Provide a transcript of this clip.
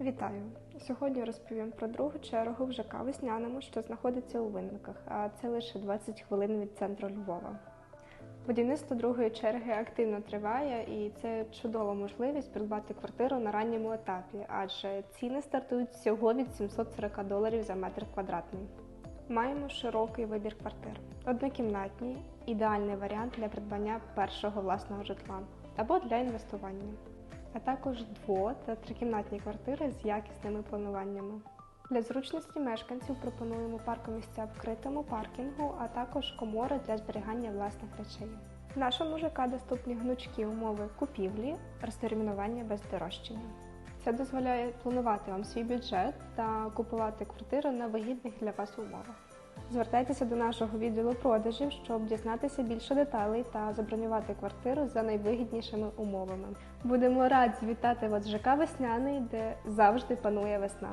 Вітаю! Сьогодні розповім про другу чергу в ЖК Весняному, що знаходиться у Винниках, а це лише 20 хвилин від центру Львова. Будівництво другої черги активно триває, і це чудова можливість придбати квартиру на ранньому етапі, адже ціни стартують всього від 740 доларів за метр квадратний. Маємо широкий вибір квартир. Однокімнатні ідеальний варіант для придбання першого власного житла або для інвестування а також дво- та трикімнатні квартири з якісними плануваннями. Для зручності мешканців пропонуємо паркомісця в критому паркінгу, а також комори для зберігання власних речей. В нашому ЖК доступні гнучкі умови купівлі, розтермінування без дорожчання. Це дозволяє планувати вам свій бюджет та купувати квартиру на вигідних для вас умовах. Звертайтеся до нашого відділу продажів, щоб дізнатися більше деталей та забронювати квартиру за найвигіднішими умовами. Будемо раді вітати вас ЖК Весняний, де завжди панує весна.